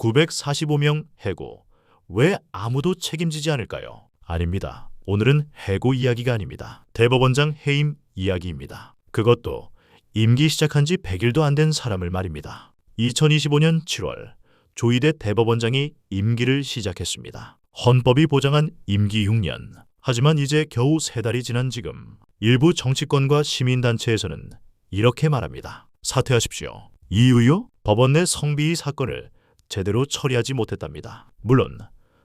945명 해고. 왜 아무도 책임지지 않을까요? 아닙니다. 오늘은 해고 이야기가 아닙니다. 대법원장 해임 이야기입니다. 그것도 임기 시작한 지 100일도 안 된 사람을 말입니다. 2025년 7월 조희대 대법원장이 임기를 시작했습니다. 헌법이 보장한 임기 6년. 하지만 이제 겨우 세 달이 지난 지금 일부 정치권과 시민단체에서는 이렇게 말합니다. 사퇴하십시오. 이유요? 법원 내 성비위 사건을 제대로 처리하지 못했답니다. 물론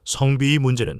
성비위 문제는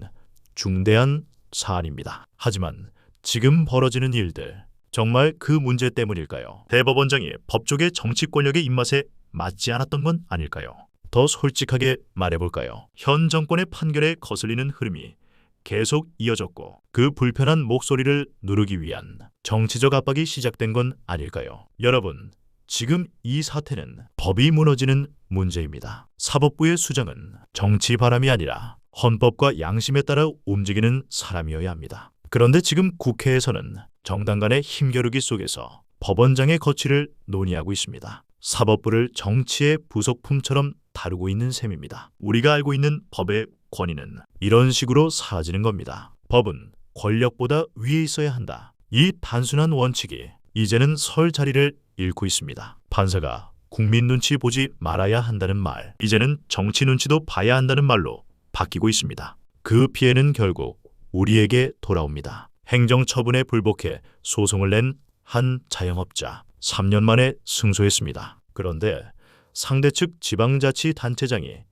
중대한 사안입니다. 하지만 지금 벌어지는 일들 정말 그 문제 때문일까요? 대법원장이 법조계 정치 권력의 입맛에 맞지 않았던 건 아닐까요? 더 솔직하게 말해볼까요? 현 정권의 판결에 거슬리는 흐름이 계속 이어졌고 그 불편한 목소리를 누르기 위한 정치적 압박이 시작된 건 아닐까요? 여러분, 지금 이 사태는 법이 무너지는 문제입니다. 사법부의 수장은 정치 바람이 아니라 헌법과 양심에 따라 움직이는 사람이어야 합니다. 그런데 지금 국회에서는 정당 간의 힘겨루기 속에서 법원장의 거취를 논의하고 있습니다. 사법부를 정치의 부속품처럼 다루고 있는 셈입니다. 우리가 알고 있는 법의 권위는 이런 식으로 사라지는 겁니다. 법은 권력보다 위에 있어야 한다. 이 단순한 원칙이 이제는 설 자리를 잃고 있습니다. 판사가 국민 눈치 보지 말아야 한다는 말, 이제는 정치 눈치도 봐야 한다는 말로 바뀌고 있습니다. 그 피해는 결국 우리에게 돌아옵니다. 행정처분에 불복해 소송을 낸 한 자영업자 3년 만에 승소했습니다. 그런데 상대 측 지방자치단체장이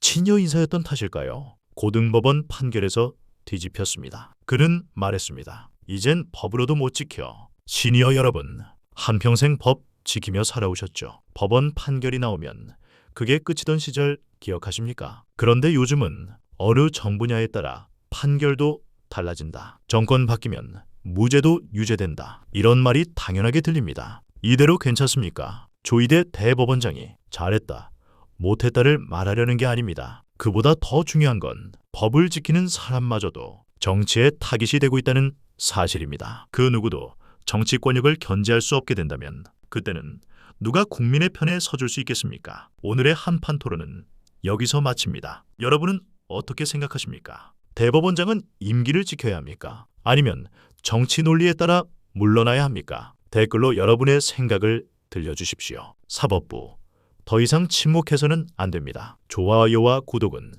친여 인사였던 탓일까요? 고등법원 판결에서 뒤집혔습니다. 그는 말했습니다. 이젠 법으로도 못 지켜. 시니어 여러분, 한평생 법 지키며 살아오셨죠. 법원 판결이 나오면 그게 끝이던 시절 기억하십니까? 그런데 요즘은 어느 정부냐에 따라 판결도 달라진다. 정권 바뀌면 무죄도 유죄된다. 이런 말이 당연하게 들립니다. 이대로 괜찮습니까? 조희대 대법원장이 잘했다, 못했다를 말하려는 게 아닙니다. 그보다 더 중요한 건 법을 지키는 사람마저도 정치에 타깃이 되고 있다는 사실입니다. 그 누구도 정치 권력을 견제할 수 없게 된다면 그때는 누가 국민의 편에 서줄 수 있겠습니까? 오늘의 한판 토론은 여기서 마칩니다. 여러분은 어떻게 생각하십니까? 대법원장은 임기를 지켜야 합니까? 아니면 정치 논리에 따라 물러나야 합니까? 댓글로 여러분의 생각을 들려주십시오. 사법부. 더 이상 침묵해서는 안 됩니다. 좋아요와 구독은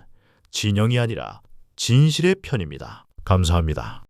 진영이 아니라 진실의 편입니다. 감사합니다.